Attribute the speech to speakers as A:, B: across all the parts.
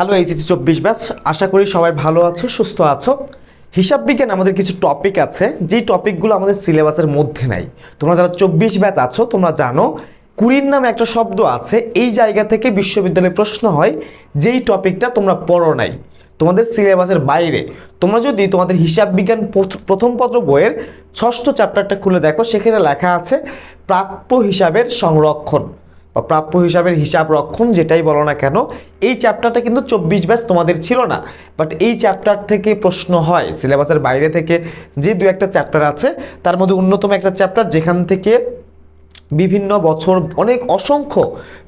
A: Hello HSC চব্বিশ batch. আশা করি সবাই ভালো আছো, সুস্থ আছো। হিসাব বিজ্ঞান আমাদের কিছু টপিক আছে, যেই টপিকগুলো আমাদের সিলেবাসের মধ্যে নাই। তোমরা যারা চব্বিশ ব্যাচ আছো, তোমরা জানো, কুড়ির নামে একটা শব্দ আছে, এই জায়গা থেকে বিশ্ববিদ্যালয়ে প্রশ্ন হয়, যেই টপিকটা তোমরা পড়ো নাই, তোমাদের সিলেবাসের বাইরে। তোমরা যদি তোমাদের হিসাব বিজ্ঞান প্রথ- প্রথম পত্র বইয়ের ষষ্ঠ চ্যাপ্টারটা খুলে দেখো, সেখানে লেখা আছে, প্রাপ্য হিসাবের সংরক্ষণ। বা প্রাপ্য হিসাবের হিসাব রক্ষণ যেটাই বলো না কেন, এই চ্যাপ্টারটা কিন্তু চব্বিশ ব্যাস তোমাদের ছিল না। বাট এই চ্যাপ্টার থেকে প্রশ্ন হয় সিলেবাসের বাইরে থেকে যে দু একটা চ্যাপ্টার আছে, তার মধ্যে অন্যতম একটা চ্যাপ্টার যেখান থেকে বিভিন্ন বছর অনেক অসংখ্য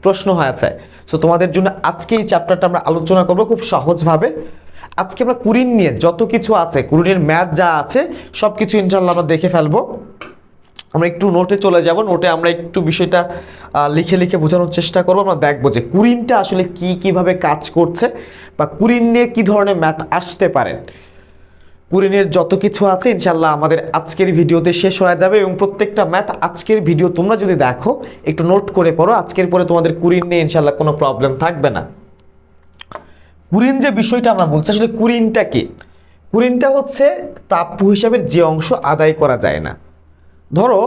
A: প্রশ্ন হয়েছে সো তোমাদের জন্য আজকে এই চ্যাপ্টারটা আমরা আলোচনা করব খুব সহজভাবে। আজকে আমরা কুরিন নিয়ে যত কিছু আছে কুড়িনের ম্যাথ যা আছে সব কিছু ইনশাল্লাহ আমরা দেখে ফেলব। আমরা একটু নোটে চলে যাব। নোটে আমরা একটু বিষয়টা লিখে লিখে বোঝানোর চেষ্টা করব। আমরা দেখব যে কুড়িনটা আসলে কি, কীভাবে কাজ করছে বা কুরিন নিয়ে কি ধরনের ম্যাথ আসতে পারে। কুরিনের যত কিছু আছে ইনশাল্লাহ আমাদের আজকের ভিডিওতে শেষ হয়ে যাবে এবং প্রত্যেকটা ম্যাথ আজকের ভিডিও তোমরা যদি দেখো, একটু নোট করে পড়ো। আজকের পরে তোমাদের কুরিন নিয়ে ইনশাল্লাহ কোনো প্রবলেম থাকবে না। কুরিন যে বিষয়টা আমরা বলছি, আসলে কুরিনটা কি? কুরিনটা হচ্ছে প্রাপ্য হিসাবের যে অংশ আদায় করা যায় না। ধরো,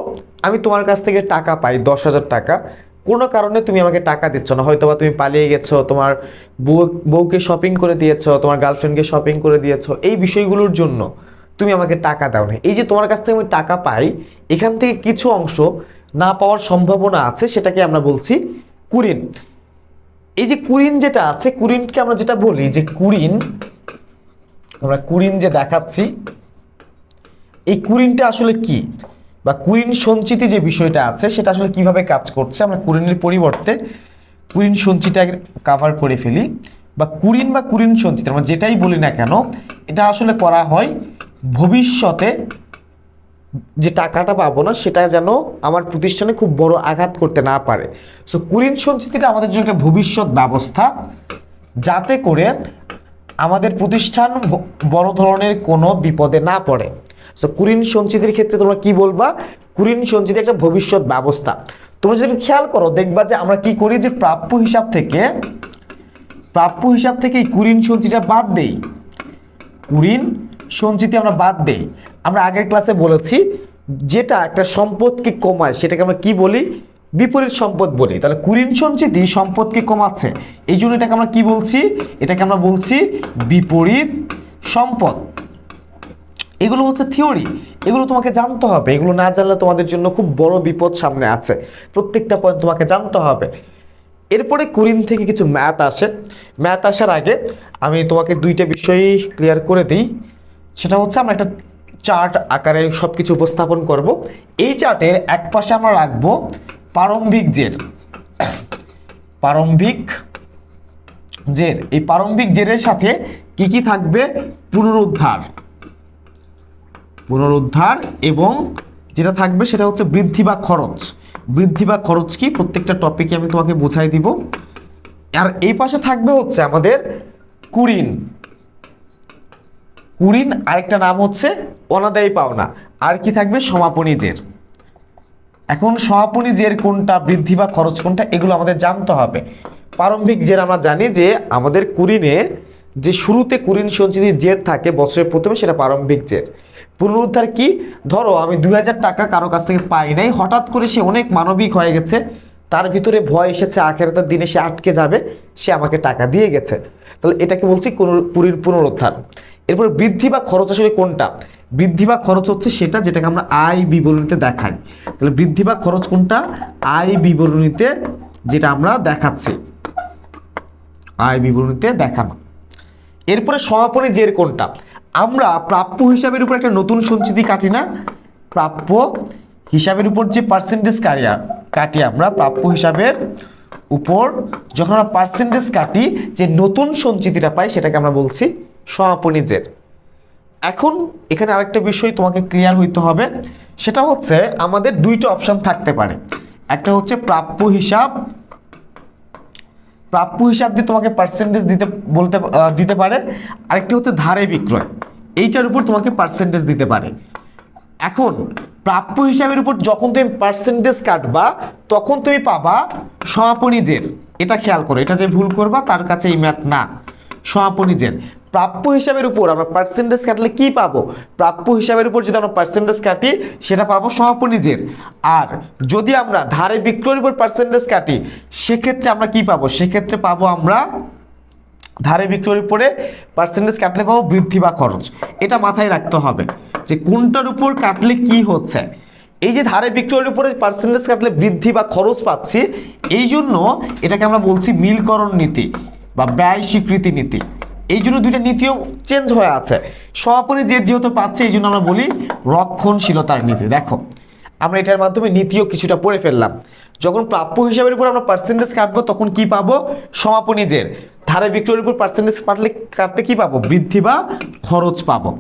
A: আমি তোমার কাছ থেকে টাকা পাই, দশ হাজার টাকা। কোনো কারণে তুমি আমাকে টাকা দিচ্ছ না হয়তো বা তুমি পালিয়ে গেছো, তোমার বউ, বউকে শপিং করে দিয়েছ, তোমার গার্লফ্রেন্ডকে শপিং করে দিয়েছ, এই বিষয়গুলোর জন্য তুমি আমাকে টাকা দাও না এই যে তোমার কাছ থেকে আমি টাকা পাই, এখান থেকে কিছু অংশ না পাওয়ার সম্ভাবনা আছে, সেটাকে আমরা বলছি কুরিন। এই যে কুরিন যেটা আছে, কুরিনকে আমরা যেটা বলি, যে কুরিন, আমরা কুরিন যে দেখাচ্ছি, এই কুরিনটা আসলে কি? বা কুইন সঞ্চিতি যে বিষয়টা আছে, সেটা আসলে কীভাবে কাজ করছে, আমরা কুরিনের পরিবর্তে কুরিন সঞ্চিতা কাভার করে ফেলি। বা কুরিন বা কুরিন সঞ্চিত, আমরা যেটাই বলি না কেন, এটা আসলে করা হয় ভবিষ্যতে যে টাকাটা পাবো না, সেটা যেন আমার প্রতিষ্ঠানে খুব বড় আঘাত করতে না পারে। সো কুরিন সঞ্চিতিটা আমাদের জন্য একটা ভবিষ্যৎ ব্যবস্থা, যাতে করে আমাদের প্রতিষ্ঠান বড় ধরনের কোনো বিপদে না পড়ে। সো কুরিন সঞ্চিতির ক্ষেত্রে তোমরা কি বলবা? কুরিন সঞ্চিতি একটা ভবিষ্যৎ ব্যবস্থা। তোমরা যদি খেয়াল করো, দেখবা যে আমরা কি করি যে প্রাপ্য হিসাব থেকে, প্রাপ্য হিসাব থেকে এই কুরিন সঞ্চিতিটা বাদ দেই। কুরিন সঞ্চিতি আমরা বাদ দেই। আমরা আগের ক্লাসে বলেছি, যেটা একটা সম্পদকে কমায়, সেটাকে আমরা কি বলি? বিপরীত সম্পদ বলি। তাহলে কুরিন সঞ্চিতি সম্পদকে কমাচ্ছে। এই জন্য এটাকে আমরা কি বলছি? এটাকে আমরা বলছি বিপরীত সম্পদ। এগুলো হচ্ছে থিওরি, এগুলো তোমাকে জানতে হবে, এগুলো না জানলে তোমাদের জন্য খুব বড় বিপদ সামনে আছে। প্রত্যেকটা পয়েন্ট তোমাকে জানতে হবে। এরপরে কুরিন থেকে কিছু ম্যাথ আসে। ম্যাথ আসার আগে আমি তোমাকে দুইটা বিষয় ক্লিয়ার করে দিই। সেটা হচ্ছে আমরা একটা চার্ট আকারে সব কিছু উপস্থাপন করব। এই চার্টের এক পাশে আমরা রাখব প্রারম্ভিক জের। প্রারম্ভিক জের। এই প্রারম্ভিক জেরের সাথে কি কি থাকবে? পুনরুদ্ধার। পুনরুদ্ধার এবং যেটা থাকবে সেটা হচ্ছে বৃদ্ধি বা খরচ। বৃদ্ধি বা খরচ কি? প্রত্যেকটা টপিকে আমি তোমাকে বুঝাই দিব। আর এই পাশে থাকবে হচ্ছে আমাদের কুরিন। কুরিন আরেকটা নাম হচ্ছে অনাদায়ী পাওনা। আর কি থাকবে? সমাপনী জের। এখন সমাপনী জের কোনটা, বৃদ্ধি বা খরচ কোনটা, এগুলো আমাদের জানতে হবে। প্রারম্ভিক জের আমরা জানি যে আমাদের কুরিনে যে শুরুতে কুরিন সঞ্চিতির জের থাকে, বছরের প্রথমে সেটা প্রারম্ভিক জের। পুনরুদ্ধার কি? ধরো, আমি দুই হাজার টাকা কারও কাছ থেকে পাই নাই। হঠাৎ করে সে অনেক মানবিক হয়ে গেছে। তার ভিতরে ভয় এসেছে, আখেরাতের দিনে সে আটকে যাবে। সে আমাকে টাকা দিয়ে গেছে। তাহলে এটাকে বলছি কুরির পুনরুদ্ধার। এরপর বৃদ্ধি বা খরচ আসলে কোনটা? বৃদ্ধি বা খরচ হচ্ছে সেটা যেটাকে আমরা আয় বিবরণীতে দেখাই। তাহলে বৃদ্ধি বা খরচ কোনটা? আয় বিবরণীতে যেটা আমরা দেখাচ্ছি। আয় বিবরণীতে দেখানো। এরপরে সমাপনী জের কোনটা? আমরা প্রাপ্য হিসাবের উপর একটা নতুন সঞ্চিতি কাটি না। প্রাপ্য হিসাবের উপর যে পার্সেন্টেজ কাটি কাটি আমরা প্রাপ্য হিসাবের উপর। যখন আমরা পার্সেন্টেজ কাটি, যে নতুন সঞ্চিতিটা পাই, সেটাকে আমরা বলছি সমাপনী জের এখন এখানে আরেকটা বিষয় তোমাকে ক্লিয়ার হইতে হবে, সেটা হচ্ছে আমাদের দুইটা অপশন থাকতে পারে। একটা হচ্ছে প্রাপ্য হিসাব প্রাপ্য হিসাব দিয়ে তোমাকে পার্সেন্টেজ দিতে, বলতে দিতে পারে। আরেকটি হচ্ছে ধারে বিক্রয়। এইটার উপর তোমাকে পার্সেন্টেজ দিতে পারে। এখন, প্রাপ্য হিসাবের উপর যখন তুমি পার্সেন্টেজ কাটবা, তখন তুমি পাবা সমাপনী জের। এটা খেয়াল করো, এটা যে ভুল করবা, তার কাছে এই ম্যাথ না। সমাপনী জের। প্রাপ্য হিসাবের উপর আমরা পার্সেন্টেজ কাটলে কি পাবো? প্রাপ্য হিসাবের উপর যদি আমরা পার্সেন্টেজ কাটি, সেটা পাবো সমাপনী জের আর যদি আমরা ধারে বিক্রয়ের উপর পার্সেন্টেজ কাটি, সেক্ষেত্রে আমরা কি পাবো? সেক্ষেত্রে পাবো আমরা ধারে বিক্রয়ের উপরে পার্সেন্টেজ কাটলে পাবো বৃদ্ধি বা খরচ। এটা মাথায় রাখতে হবে যে কোনটার উপর কাটলে কি হচ্ছে। এই যে ধারে বিক্রয়ের উপরে পার্সেন্টেজ কাটলে বৃদ্ধি বা খরচ পাচ্ছি, এই জন্য এটাকে আমরা বলছি মিলকরণ নীতি বা ব্যয় স্বীকৃতি নীতি। এই জন্য দুইটা নীতিও চেঞ্জ হয়ে আছে। সমাপনী যে যেহেতু পাচ্ছে এই জন্য আমরা বলি রক্ষণশীলতার নীতি। দেখো, আমরা এটার মাধ্যমে নীতিও কিছুটা পড়ে ফেললাম। যখন প্রাপ্য হিসাবের উপর আমরা পার্সেন্টেজ কাটবো, তখন কি পাবো? সমাপনী জের ধারে বিক্রয়ের উপর পার্সেন্টেজ কাটলে কাটলে কি পাবো? বৃদ্ধি বা খরচ পাবো।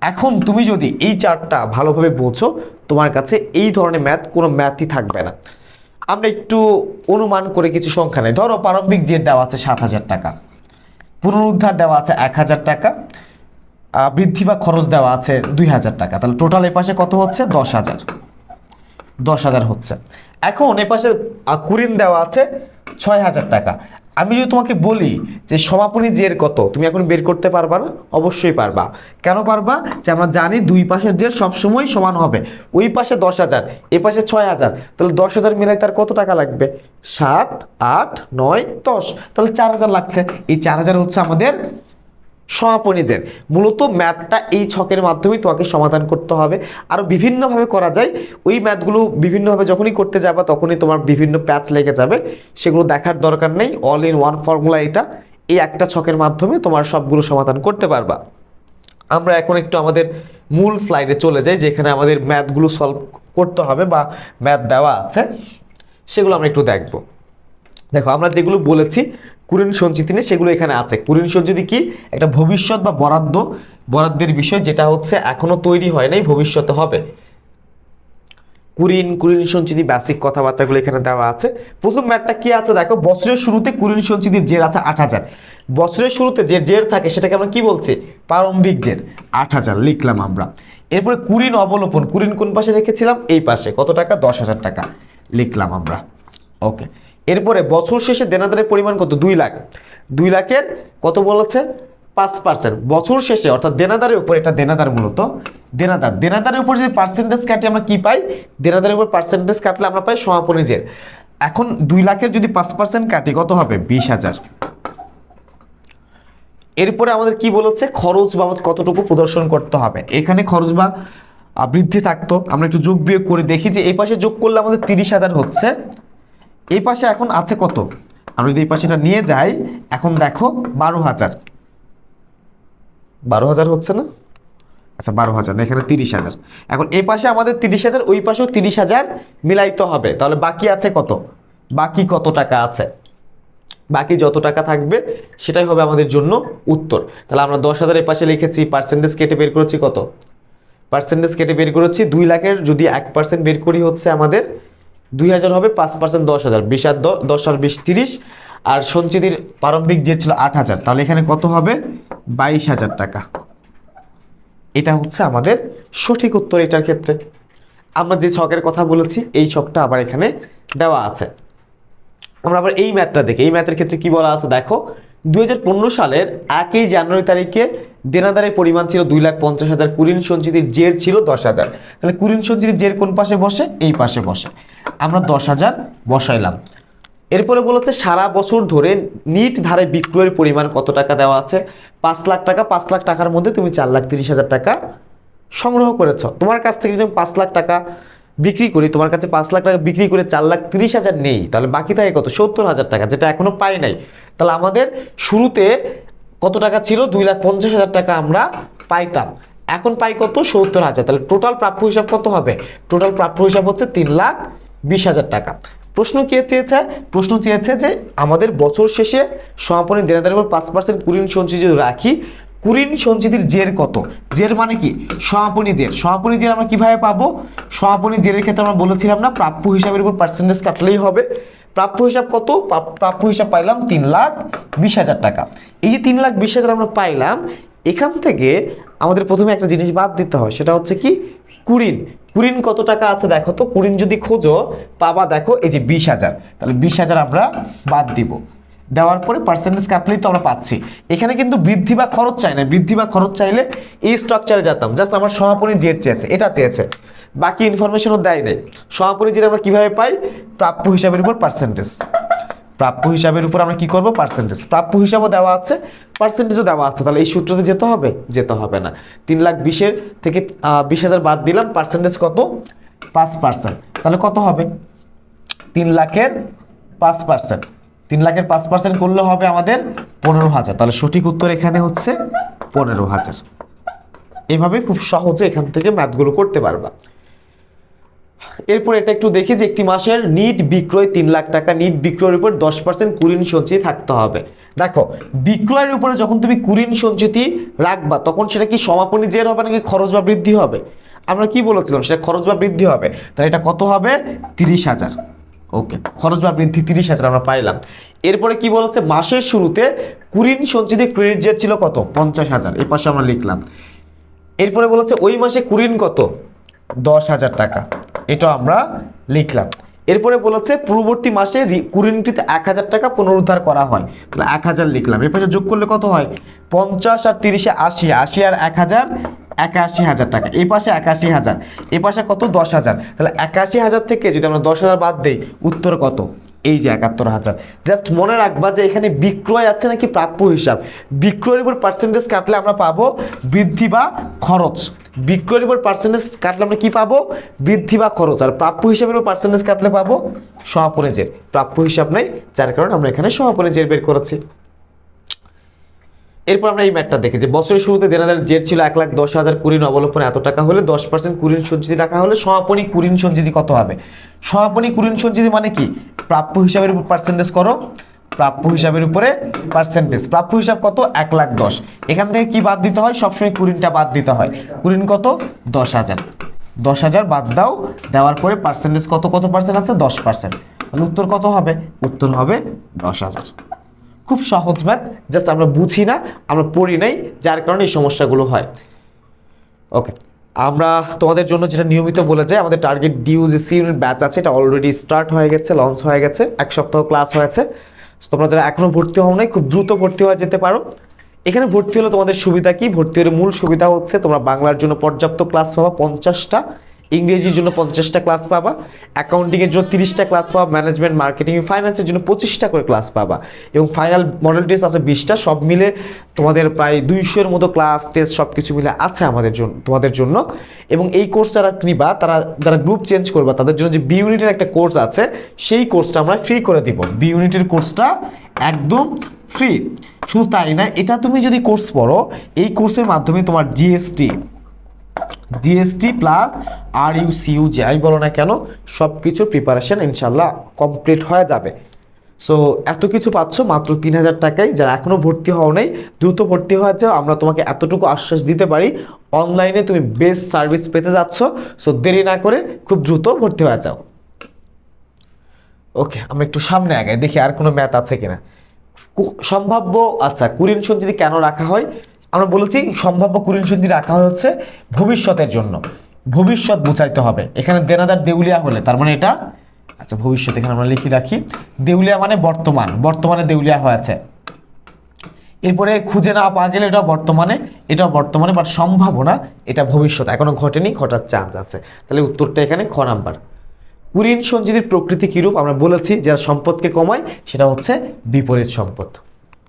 A: এখন তুমি যদি এই চারটা ভালোভাবে বোঝো, তোমার কাছে এই ধরনের ম্যাথ কোনো ম্যাথই থাকবে না। আমরা একটু অনুমান করে কিছু সংখ্যা নেই। ধরো, প্রারম্ভিক জের দেওয়া আছে সাত হাজার টাকা। পুনরুদ্ধার দেওয়া আছে এক হাজার টাকা বৃদ্ধি বা খরচ দেওয়া আছে দুই হাজার টাকা। তাহলে টোটাল এ পাশে কত হচ্ছে? দশ হাজার। দশ হাজার হচ্ছে। এখন এ পাশে কুরিন দেওয়া আছে ছয় হাজার টাকা। আমি যদি তোমাকে বলি যে সমাপনী জের কত, তুমি এখন বের করতে পারবা না? অবশ্যই পারবা। কেন পারবা? যে আমরা জানি দুই পাশের জের সবসময় সমান হবে। ওই পাশে দশ হাজার, এ পাশে ছয় হাজার। তাহলে দশ হাজার মিলাই তার কত টাকা লাগবে? সাত, আট, নয়, দশ। তাহলে চার হাজার লাগছে। এই চার হাজার হচ্ছে আমাদের সমাপনীজের মূলত ম্যাথটা এই ছকের মাধ্যমেই তোমাকে সমাধান করতে হবে। আরও বিভিন্নভাবে করা যায়। ওই ম্যাথগুলো বিভিন্নভাবে যখনই করতে যাবা, তখনই তোমার বিভিন্ন প্যাচ লেগে যাবে। সেগুলো দেখার দরকার নেই। অল ইন ওয়ান ফর্মুলা এটা। এই একটা ছকের মাধ্যমে তোমার সবগুলো সমাধান করতে পারবা। আমরা এখন একটু আমাদের মূল স্লাইডে চলে যাই, যেখানে আমাদের ম্যাথগুলো সলভ করতে হবে বা ম্যাথ দেওয়া আছে। সেগুলো আমরা একটু দেখব। দেখো, আমরা যেগুলো বলেছি কুরিন সঞ্চিতি নিয়ে সেগুলো এখানে আছে। কুরিন সঞ্চিতি কি? একটা ভবিষ্যৎ বা বরাদ্দ, বরাদ্দের বিষয় যেটা হচ্ছে এখনও তৈরি হয় নাই, ভবিষ্যতে হবে। কুরিন কুরিন সঞ্চিতি বেসিক কথাবার্তাগুলো এখানে দেওয়া আছে। প্রথম ম্যাটটা কি আছে? দেখো, বছরের শুরুতে কুরিন সঞ্চিতির জের আছে আট হাজার। বছরের শুরুতে যে জের থাকে, সেটাকে আমরা কি বলছি? প্রারম্ভিক জের, আট হাজার লিখলাম আমরা। এরপরে কুরিন অবলোপন কুরিন কোন পাশে রেখেছিলাম? এই পাশে, কত টাকা? দশ হাজার টাকা লিখলাম আমরা। ওকে। এরপরে বছর শেষে দেনাদারের পরিমাণ কত? দুই লাখ। দুই লাখের কত বলেছে? পাঁচ পার্সেন্ট বছর শেষে, অর্থাৎ দেনাদারের উপর, এটা দেনাদার মূলত, দেনাদার। দেনাদারের উপর যদি পার্সেন্টেজ কাটি আমরা কি পাই? দেনাদারের উপর পার্সেন্টেজ কাটলে আমরা পাই সমাপনীজের এখন দুই লাখের যদি পাঁচ পার্সেন্ট কাটি, কত হবে? বিশ হাজার। এরপরে আমাদের কি বলেছে? খরচ বাবদ কতটুকু প্রদর্শন করতে হবে? এখানে খরচ বা বৃদ্ধি থাকতো। আমরা একটু যোগ বিয়োগ করে দেখি যে এই পাশে যোগ করলে আমাদের তিরিশ হাজার হচ্ছে। এই পাশে এখন আছে কত? আমরা যদি এই পাশে এটা নিয়ে যাই, এখন দেখো বারো হাজার। বারো হাজার হচ্ছে না? আচ্ছা বারো হাজার, না, এখানে তিরিশ হাজার। এখন এই পাশে আমাদের তিরিশ হাজার, ওই পাশেও তিরিশ হাজার মিলাইতে হবে। তাহলে বাকি আছে কত? বাকি কত টাকা আছে? বাকি যত টাকা থাকবে, সেটাই হবে আমাদের জন্য উত্তর। তাহলে আমরা দশ হাজার এই পাশে লিখেছি পার্সেন্টেজ কেটে বের করেছি কত? পার্সেন্টেজ কেটে বের করেছি, দুই লাখের যদি এক পার্সেন্ট বের করি হচ্ছে আমাদের দুই হাজার হবে পাঁচ পার্সেন্ট দশ হাজার। বিশ আর দশ আর বিশ তিরিশ। আর সঞ্চিতির প্রারম্ভিক যে ছিল আট হাজার। তাহলে এখানে কত হবে? বাইশ হাজার টাকা। এটা হচ্ছে আমাদের সঠিক উত্তর এটার ক্ষেত্রে। আমরা যে ছকের কথা বলেছি, এই ছকটা আবার এখানে দেওয়া আছে। আমরা আবার এই ম্যাথটা দেখি। এই ম্যাথের ক্ষেত্রে কি বলা আছে? দেখো দুই হাজার পনেরো সালের একই জানুয়ারি তারিখে দেনাদারের পরিমাণ ছিল দুই লাখ পঞ্চাশ হাজার, কুরিন সঞ্চিতির জের ছিল দশ হাজার। তাহলে কুরিন সঞ্চিতির জের কোন পাশে বসে? এই পাশে বসে। আমরা দশ হাজার বসাইলাম। এরপরে বলেছে সারা বছর ধরে নিট ধারে বিক্রয়ের পরিমাণ কত টাকা দেওয়া আছে? পাঁচ লাখ টাকা, পাঁচ লাখ টাকার মধ্যে তুমি চার লাখ তিরিশ হাজার টাকা সংগ্রহ করেছ। তোমার কাছ থেকে যদি আমি পাঁচ লাখ টাকা বিক্রি করি, তোমার কাছে পাঁচ লাখ টাকা বিক্রি করে চার লাখ তিরিশ হাজার নেই, তাহলে বাকি থাকে কত? সত্তর হাজার টাকা, যেটা এখনও পাই নাই। তাহলে আমাদের শুরুতে কত টাকা ছিল? দুই লাখ পঞ্চাশ হাজার টাকা আমরা পাইতাম। এখন পাই কত? সত্তর হাজার। তাহলে টোটাল প্রাপ্য হিসাব কত হবে? টোটাল প্রাপ্য হিসাব হচ্ছে তিন লাখ বিশ হাজার টাকা। প্রশ্ন কে চেয়েছে? প্রশ্ন চেয়েছে যে আমাদের বছর শেষে সমাপনী দেনাদারের উপর পাঁচ পার্সেন্ট কুড়িন সঞ্চয় যদি রাখি কুরিন সঞ্চিতির জের কত? জের মানে কি? সমাপনী জের। সমাপনী জের আমরা কীভাবে পাবো? সমাপনী জেরের ক্ষেত্রে আমরা বলেছিলাম না, প্রাপ্য হিসাবের উপর পার্সেন্টেজ কাটলেই হবে। প্রাপ্য হিসাব কত? প্রাপ্য হিসাব পাইলাম তিন লাখ বিশ হাজার টাকা। এই যে তিন লাখ বিশ হাজার আমরা পাইলাম, এখান থেকে আমাদের প্রথমে একটা জিনিস বাদ দিতে হয়, সেটা হচ্ছে কি? কুড়িন কুড়িন কত টাকা আছে দেখো তো? কুড়িন যদি খোঁজো, পাবা দেখো এই যে বিশ হাজার। তাহলে বিশ হাজার আমরা বাদ দিব। দেওয়ার পরে পার্সেন্টেজ কাটলেই তো আমরা পাচ্ছি। এখানে কিন্তু বৃদ্ধি বা খরচ চাই না। বৃদ্ধি বা খরচ চাইলে এই স্ট্রাকচারে যেতাম। জাস্ট আমার সমাপনী জেড চেয়েছে, এটা চেয়েছে। বাকি ইনফরমেশনও দেয় নেই। সমাপনী জেড আমরা কীভাবে পাই? প্রাপ্য হিসাবের উপর পার্সেন্টেজ প্রাপ্য হিসাবের উপর আমরা কি করব? পার্সেন্টেজ প্রাপ্য হিসাবও দেওয়া আছে পার্সেন্টেজও দেওয়া আছে। তাহলে এই সূত্রতে যেতে হবে? যেতে হবে না। তিন লাখ বিশের থেকে বিশ হাজার বাদ দিলাম। পার্সেন্টেজ কত? পাঁচ পার্সেন্ট তাহলে কত হবে? তিন লাখের পাঁচ পার্সেন্ট তিন লাখের পাঁচ পার্সেন্ট করলে হবে আমাদের পনেরো হাজার। তাহলে সঠিক উত্তর এখানে হচ্ছে পনেরো হাজার। এভাবে খুব সহজে এখান থেকে ম্যাথগুলো করতে পারবা। এরপর এটা একটু দেখি যে একটি মাসের নিট বিক্রয় তিন লাখ টাকা। নিট বিক্রয়ের উপর দশ পার্সেন্ট কুড়িন সঞ্চিতি থাকতে হবে। দেখো, বিক্রয়ের উপরে যখন তুমি কুড়িন সঞ্চিতি রাখবা, তখন সেটা কি সমাপনী জের হবে নাকি খরচ বা বৃদ্ধি হবে? আমরা কি বলেছিলাম? সেটা খরচ বা বৃদ্ধি হবে। তাহলে এটা কত হবে? তিরিশ হাজার। ওকে খরচ বা বৃদ্ধি তিরিশ হাজার আমরা পাইলাম। এরপরে কি বলেছে? মাসের শুরুতে কুড়িন সঞ্চিত ক্রেডিট জের ছিল কত? পঞ্চাশ হাজার। এ পাশে আমরা লিখলাম। এরপরে বলেছে, ওই মাসে কুড়িন কত? দশ হাজার টাকা। এটা আমরা লিখলাম। এরপরে বলেছে, পূর্ববর্তী মাসে কুড়িনটিতে এক হাজার টাকা পুনরুদ্ধার করা হয়। তাহলে এক হাজার লিখলাম। এর পাশে যোগ করলে কত হয়? পঞ্চাশ আর তিরিশে আশি। আশি আর এক হাজার একাশি হাজার টাকা। এই পাশে একাশি হাজার এ পাশে কত? দশ হাজার। তাহলে একাশি হাজার থেকে যদি আমরা দশ হাজার বাদ দিই, উত্তর কত? এই যে একাত্তর হাজার। জাস্ট মনে রাখবা যে এখানে বিক্রয় আছে নাকি প্রাপ্য হিসাব। বিক্রয়ের উপর পার্সেন্টেজ কাটলে আমরা পাবো বৃদ্ধি বা খরচ। বিক্রয়ের উপর পার্সেন্টেজ কাটলে আমরা কি পাবো? বৃদ্ধি বা খরচ। আর প্রাপ্য হিসাবের উপর পার্সেন্টেজ কাটলে পাবো সমাপনেজের প্রাপ্য হিসাব নেই, যার কারণে আমরা এখানে সমাপনেজের বের করেছি। এরপর আমরা এই ম্যাটটা দেখি যে বছরের শুরুতে দেনাদার জেট ছিল এক লাখ দশ হাজার কুড়িন অবলম্বনে এত টাকা হলে দশ পার্সেন্ট কুড়িন সঞ্চিতি টাকা হলে সমাপনী কুড়িন সঞ্চিতি কত হবে? সমাপনী কুড়িন সঞ্চিতি মানে কি? প্রাপ্য হিসাবের উপর পার্সেন্টেজ করো। প্রাপ্য হিসাবের উপরে পার্সেন্টেজ প্রাপ্য হিসাব কত? এক লাখ দশ। এখান থেকে কি বাদ দিতে হয়? সবসময় কুড়িনটা বাদ দিতে হয়। কুড়িন কত? দশ হাজার। দশ হাজার বাদ দাও। দেওয়ার পরে পার্সেন্টেজ কত কত পার্সেন্ট আছে? দশ পার্সেন্ট তাহলে উত্তর কত হবে? উত্তর হবে দশ হাজার। খুব সহজ ম্যাথ জাস্ট আমরা বুঝি না, আমরা পড়ি নাই, যার কারণে এই সমস্যাগুলো হয়। ওকে আমরা তোমাদের জন্য যেটা নিয়মিত বলে যাই, আমাদের টার্গেট ডিউ যে সি ইউনিট ব্যাচ আছে, এটা অলরেডি স্টার্ট হয়ে গেছে লঞ্চ হয়ে গেছে, এক সপ্তাহ ক্লাস হয়েছে। তোমরা যারা এখনও ভর্তি হও নাই, খুব দ্রুত ভর্তি হয়ে যেতে পারো। এখানে ভর্তি হলে তোমাদের সুবিধা কি? ভর্তি হলে মূল সুবিধা হচ্ছে তোমরা বাংলার জন্য পর্যাপ্ত ক্লাস পাবা পঞ্চাশটা। ইংরেজির জন্য পঞ্চাশটা ক্লাস পাবা অ্যাকাউন্টিংয়ের জন্য তিরিশটা ক্লাস পাবা ম্যানেজমেন্ট মার্কেটিং ফাইন্যান্সের জন্য পঁচিশটা করে ক্লাস পাবা। এবং ফাইনাল মডেল টেস্ট আছে বিশটা, সব মিলে তোমাদের প্রায় দুইশোর মতো ক্লাস টেস্ট সব কিছু মিলে আছে আমাদের জন্য তোমাদের জন্য। এবং এই কোর্স যারা নিবা, তারা, যারা গ্রুপ চেঞ্জ করবা, তাদের জন্য যে বি ইউনিটের একটা কোর্স আছে, সেই কোর্সটা আমরা ফ্রি করে দিব। বি ইউনিটের কোর্সটা একদম ফ্রি শুধু তাই না, এটা তুমি যদি কোর্স পড়ো, এই কোর্সের মাধ্যমে তোমার GST GST plus R U CU যাই বলো না কেন সব কিছুর প্রিপারেশন ইনশাল্লাহ কমপ্লিট হয়ে যাবে। সো এত কিছু পাচ্ছ মাত্র তিন হাজার টাকায়, যারা এখনও ভর্তি হও নাই, দ্রুত ভর্তি হয়ে যাও, আমরা তোমাকে এতটুকু আশ্বাস দিতে পারি অনলাইনে তুমি বেস্ট সার্ভিস পেতে যাচ্ছ সো দেরি না করে খুব দ্রুত ভর্তি হয়ে যাও। ওকে আমরা একটু সামনে আগে দেখি আর কোনো ম্যাথ আছে কিনা। সম্ভাব্য আচ্ছা কুরিন সঞ্চিতি কেন রাখা হয়? আমরা বলেছি সম্ভাব্য কুরিন সঞ্চিতি রাখা হচ্ছে ভবিষ্যতের জন্য। ভবিষ্যৎ বুঝাইতে হবে। এখানে দেনাদার দেউলিয়া হলে তার মানে এটা আচ্ছা ভবিষ্যৎ এখানে আমরা লিখে রাখি। দেউলিয়া মানে বর্তমান, বর্তমানে দেউলিয়া হয়েছে। এরপরে খুঁজে না পাওয়া গেলে এটা বর্তমানে এটা বর্তমানে বাট সম্ভাবনা এটা ভবিষ্যৎ। এখনও ঘটেনি, ঘটার চান্স আছে। তাহলে উত্তরটা এখানে খ নাম্বার। কুরিন সঞ্চিতির প্রকৃতি কিরূপ? আমরা বলেছি যারা সম্পদকে কমায়, সেটা হচ্ছে বিপরীত সম্পদ।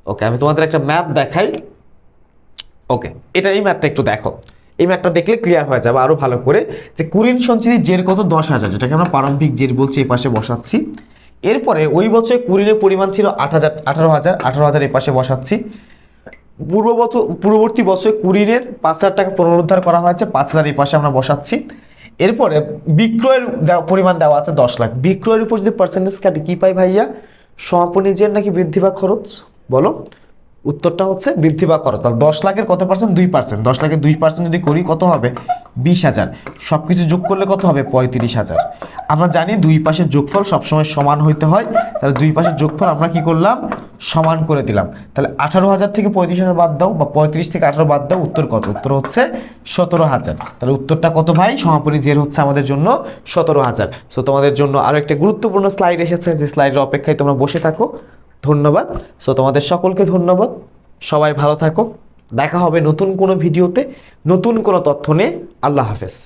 A: ওকে আমি তোমাদের একটা ম্যাপ দেখাই। ওকে এটা এই ম্যাপটা একটু দেখো। এই ম্যাপটা দেখলে ক্লিয়ার হয়ে যাবে আরও ভালো করে যে কুরিন সঞ্চিতির জের কত? দশ হাজার, যেটাকে আমরা প্রারম্ভিক জের বলছি, এই পাশে বসাচ্ছি। এরপরে ওই বছরে কুরিনের পরিমাণ ছিল আট হাজার, আঠারো হাজার আঠারো হাজার এই পাশে বসাচ্ছি। পূর্ব বছর পূর্ববর্তী বছরে কুরিনের পাঁচ হাজার টাকা পুনরুদ্ধার করা হয়েছে, পাঁচ হাজার এই পাশে আমরা বসাচ্ছি। এরপরে বিক্রয়ের পরিমাণ দেওয়া আছে দশ লাখ। বিক্রয়ের উপর যদি পার্সেন্টেজ কাটি, কি পাই ভাইয়া? সমাপনী জের নাকি বৃদ্ধি বা খরচ? বলো। উত্তরটা হচ্ছে বৃদ্ধি বা খরচ। তাহলে দশ লাখের কত পার্সেন্ট দুই পার্সেন্ট দশ লাখের দুই পার্সেন্ট যদি করি, কত হবে? বিশ হাজার। সব কিছু যোগ করলে কত হবে? পঁয়ত্রিশ হাজার। আমরা জানি দুই পাশের যোগফল সবসময় সমান হইতে হয়। তাহলে দুই পাশের যোগফল আমরা কি করলাম? সমান করে দিলাম। তাহলে আঠারো হাজার থেকে পঁয়ত্রিশ হাজার বাদ দাও বা পঁয়ত্রিশ থেকে আঠারো বাদ দাও, উত্তর কত? উত্তর হচ্ছে সতেরো হাজার। তাহলে উত্তরটা কত ভাই? সমাপনী জের হচ্ছে আমাদের জন্য সতেরো হাজার। সো তোমাদের জন্য আরও একটা গুরুত্বপূর্ণ স্লাইড এসেছে। যে স্লাইডের অপেক্ষায় তোমরা বসে থাকো। ধন্যবাদ। সো তোমাদের সকলকে ধন্যবাদ। সবাই ভালো থাকো। দেখা হবে নতুন কোনো ভিডিওতে। নতুন কোনো তথ্য নিয়ে। আল্লাহ হাফেজ।